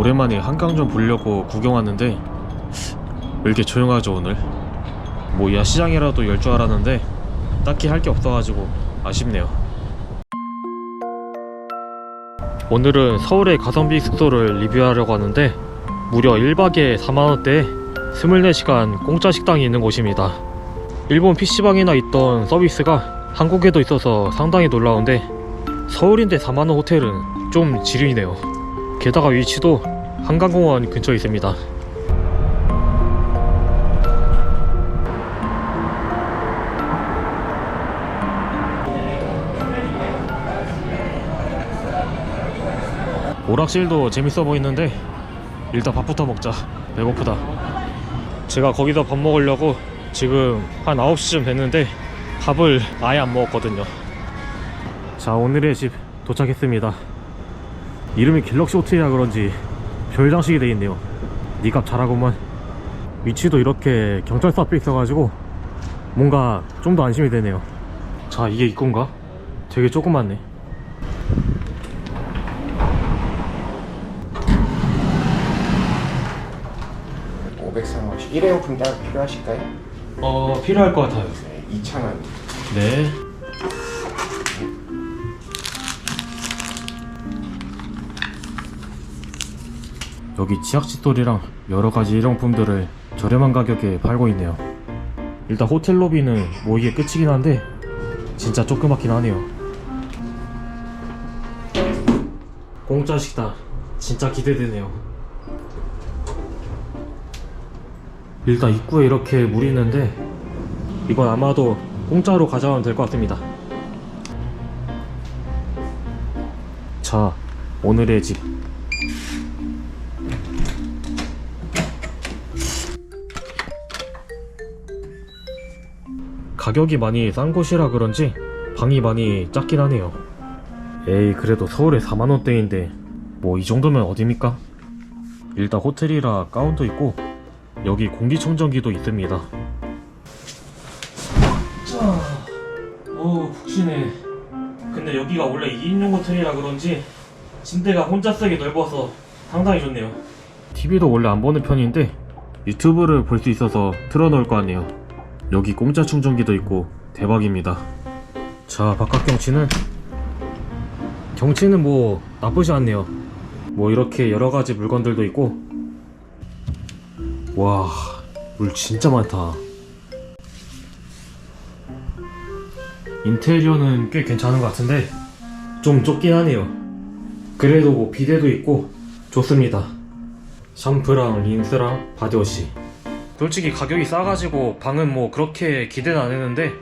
오랜만에 한강 좀 보려고 구경 왔는데 왜 이렇게 조용하죠 오늘? 뭐야 시장이라도 열 줄 알았는데 딱히 할 게 없어가지고 아쉽네요. 오늘은 서울의 가성비 숙소를 리뷰하려고 하는데 무려 1박에 4만원대에 24시간 공짜 식당이 있는 곳입니다. 일본 PC방이나 있던 서비스가 한국에도 있어서 상당히 놀라운데 서울인데 4만원 호텔은 좀 지류이네요. 게다가 위치도 한강공원 근처에 있습니다. 오락실도 재밌어 보이는데 일단 밥부터 먹자. 배고프다. 제가 거기서 밥 먹으려고 지금 한 9시쯤 됐는데 밥을 아예 안 먹었거든요. 자, 오늘의 집 도착했습니다. 이름이 갤럭시 호텔이라 그런지 별 장식이 돼 있네요. 니값 잘하고만. 위치도 이렇게 경찰서 앞에 있어가지고 뭔가 좀 더 안심이 되네요. 자, 이게 입구인가? 되게 조그맣네. 오 500상호씩 일회용품 따로 필요하실까요? 어, 필요할 것 같아요. 네, 2,000원. 네. 여기 치약 칫솔이랑 여러 가지 일용품들을 저렴한 가격에 팔고 있네요. 일단 호텔 로비는 뭐 이게 끝이긴 한데 진짜 조그맣긴 하네요. 공짜 식당 진짜 기대되네요. 일단 입구에 이렇게 물이 있는데 이건 아마도 공짜로 가져가면 될 것 같습니다. 자, 오늘의 집. 가격이 많이 싼 곳이라 그런지 방이 많이 작긴 하네요. 에이, 그래도 서울에 4만원대인데 뭐 이 정도면 어딥니까? 일단 호텔이라 가운도 있고 여기 공기청정기도 있습니다. 자, 오 푹신해. 근데 여기가 원래 2인용 호텔이라 그런지 침대가 혼자 쓰기 넓어서 상당히 좋네요. TV도 원래 안 보는 편인데 유튜브를 볼 수 있어서 틀어놓을 거 아니에요. 여기 공짜 충전기도 있고 대박입니다. 자, 바깥 경치는 경치는 뭐 나쁘지 않네요. 뭐 이렇게 여러 가지 물건들도 있고 와, 물 진짜 많다. 인테리어는 꽤 괜찮은 것 같은데 좀 좁긴 하네요. 그래도 뭐 비데도 있고 좋습니다. 샴푸랑 린스랑 바디워시. 솔직히 가격이 싸가지고 방은 뭐 그렇게 기대는 안 했는데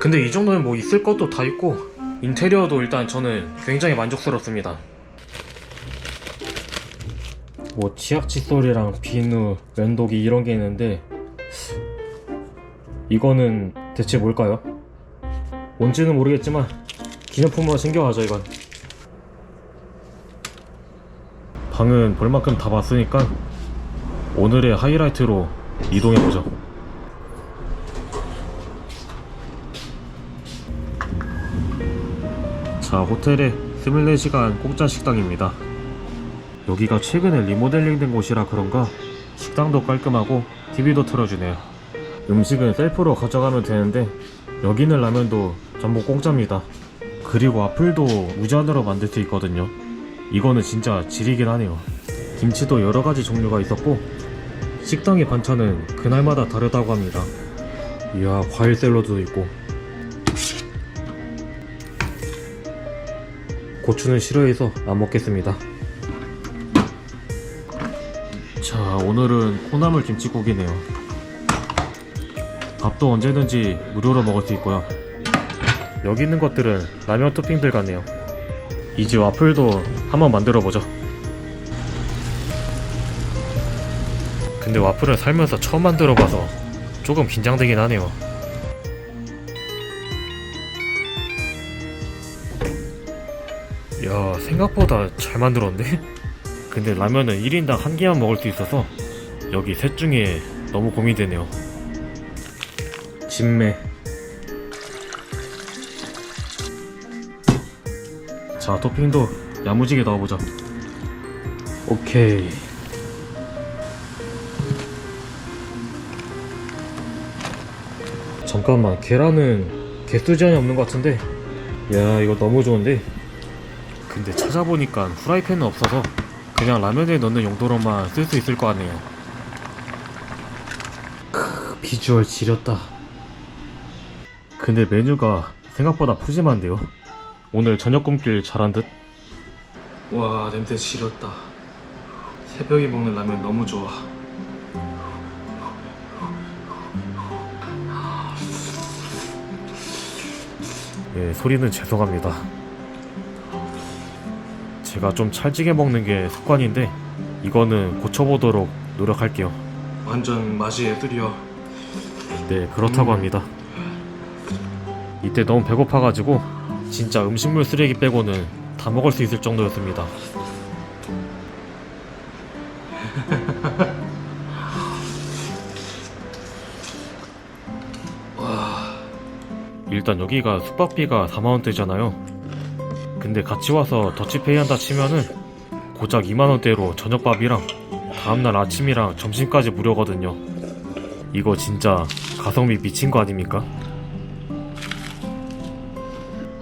근데 이 정도면 뭐 있을 것도 다 있고 인테리어도 일단 저는 굉장히 만족스럽습니다. 뭐 치약 칫솔이랑 비누, 면도기 이런 게 있는데 이거는 대체 뭘까요? 뭔지는 모르겠지만 기념품으로 챙겨가죠 이건 방은 볼 만큼 다 봤으니까 오늘의 하이라이트로 이동해 보죠 자 호텔의 24시간 공짜 식당입니다 여기가 최근에 리모델링 된 곳이라 그런가 식당도 깔끔하고 TV도 틀어주네요 음식은 셀프로 가져가면 되는데 여기는 라면도 전부 공짜입니다. 그리고 와플도 무제한으로 만들 수 있거든요. 이거는 진짜 질이긴 하네요. 김치도 여러 가지 종류가 있었고 식당의 반찬은 그날마다 다르다고 합니다. 이야 과일 샐러드도 있고 고추는 싫어해서 안 먹겠습니다. 자 오늘은 콩나물 김치국이네요. 밥도 언제든지 무료로 먹을 수 있고요. 여기 있는 것들은 라면 토핑들 같네요. 이제 와플도 한번 만들어 보죠. 근데 와플은 살면서 처음 만들어 봐서 조금 긴장되긴 하네요. 야, 생각보다 잘 만들었네? 근데 라면은 1인당 한 개만 먹을 수 있어서 여기 셋 중에 너무 고민되네요. 진매 자 토핑도 야무지게 넣어보자 오케이. 잠깐만, 계란은 개수 제한이 없는 것 같은데? 야, 이거 너무 좋은데? 근데 찾아보니까 후라이팬은 없어서 그냥 라면에 넣는 용도로만 쓸 수 있을 것 같네요. 크, 비주얼 지렸다. 근데 메뉴가 생각보다 푸짐한데요? 오늘 저녁 굶길 잘한 듯? 와 냄새 지렸다 새벽에 먹는 라면 너무 좋아 예 소리는 죄송합니다. 제가 좀 찰지게 먹는 게 습관인데 이거는 고쳐보도록 노력할게요. 완전 맛이 예술이야 네 그렇다고 합니다. 이때 너무 배고파가지고 진짜 음식물 쓰레기 빼고는 다 먹을 수 있을 정도였습니다. 일단 여기가 숙박비가 4만원대잖아요. 근데 같이 와서 더치페이 한다 치면은 고작 2만원대로 저녁밥이랑 다음날 아침이랑 점심까지 무료거든요. 이거 진짜 가성비 미친 거 아닙니까?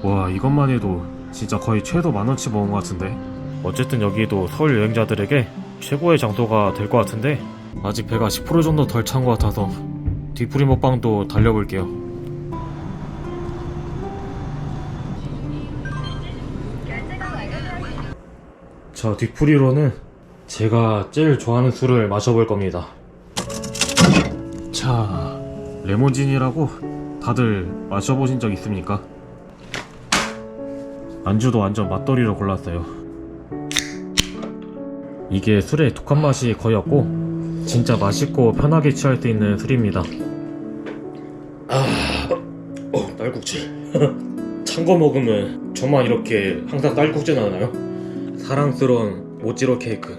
와 이것만 해도 진짜 거의 최소 만원치 먹은 것 같은데 어쨌든 여기도 서울 여행자들에게 최고의 장소가 될 것 같은데 아직 배가 10% 정도 덜 찬 것 같아서 뒤풀이 먹방도 달려볼게요 자 뒤풀이로는 제가 제일 좋아하는 술을 마셔볼 겁니다 자 레몬진이라고 다들 마셔보신 적 있습니까? 안주도 완전 맛돌이로 골랐어요. 이게 술의 독한 맛이 거의 없고 진짜 맛있고 편하게 취할 수 있는 술입니다. 아, 어, 딸꾹질. 찬 거 먹으면 저만 이렇게 항상 딸꾹질 나나요? 사랑스러운 모찌로 케이크.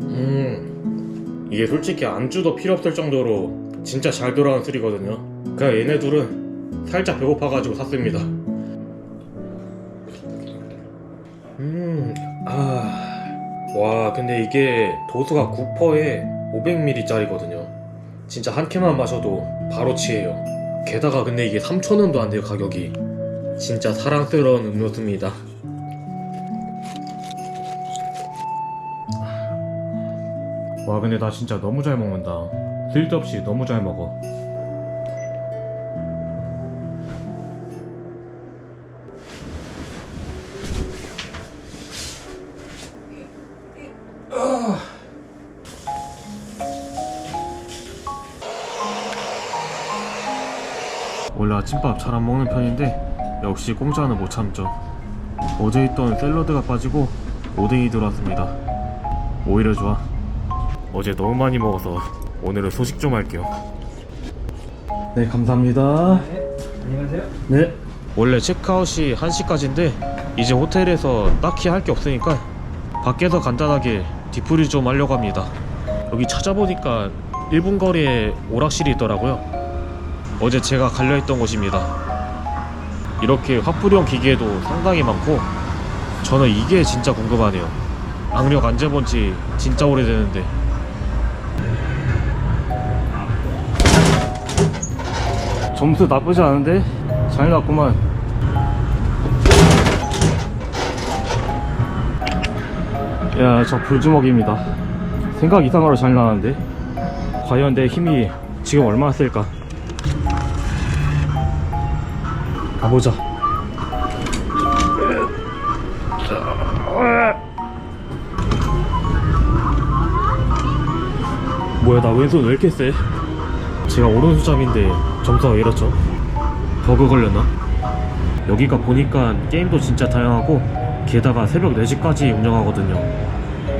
음, 이게 솔직히 안주도 필요 없을 정도로 진짜 잘 돌아온 술이거든요. 그냥 얘네 둘은 살짝 배고파가지고 샀습니다. 음, 아, 와, 근데 이게 도수가 9%에 500ml짜리거든요. 진짜 한 캔만 마셔도 바로 취해요. 게다가 근데 이게 3,000원도 안 돼요, 가격이. 진짜 사랑스러운 음료수입니다. 와, 근데 나 진짜 너무 잘 먹는다. 쓸데없이 너무 잘 먹어. 원래 아침밥 잘 안 먹는 편인데 역시 공짜는 못 참죠. 어제 있던 샐러드가 빠지고 오뎅이 들어왔습니다. 오히려 좋아. 어제 너무 많이 먹어서 오늘은 소식 좀 할게요. 네, 감사합니다. 안녕하세요. 네. 원래 체크아웃이 1시까지인데 이제 호텔에서 딱히 할 게 없으니까 밖에서 간단하게 뒤풀이 좀 하려고 합니다. 여기 찾아보니까 1분 거리에 오락실이 있더라고요. 어제 제가 갈려있던 곳입니다. 이렇게 화풀이용 기계도 상당히 많고 저는 이게 진짜 궁금하네요. 악력 안 재본 지 진짜 오래되는데 점수 나쁘지 않은데? 잘 나왔구만. 야 저 불주먹입니다. 생각 이상으로 잘 나왔는데? 과연 내 힘이 지금 얼마나 쓸까? 가보자. 뭐야 나 왼손 왜 이렇게 세? 제가 오른손잡인데 점수가 왜 이렇죠? 버그 걸렸나? 여기가 보니까 게임도 진짜 다양하고 게다가 새벽 4시까지 운영하거든요.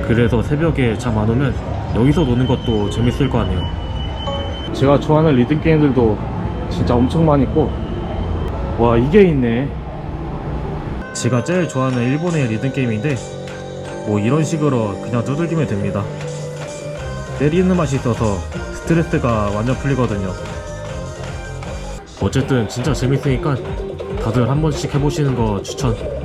그래서 새벽에 잠 안 오면 여기서 노는 것도 재밌을 거 아니에요. 제가 좋아하는 리듬 게임들도 진짜 엄청 많이 있고. 와 이게 있네. 제가 제일 좋아하는 일본의 리듬 게임인데 뭐 이런 식으로 그냥 두들기면 됩니다 때리는 맛이 있어서 스트레스가 완전 풀리거든요. 어쨌든 진짜 재밌으니까 다들 한 번씩 해보시는 거 추천.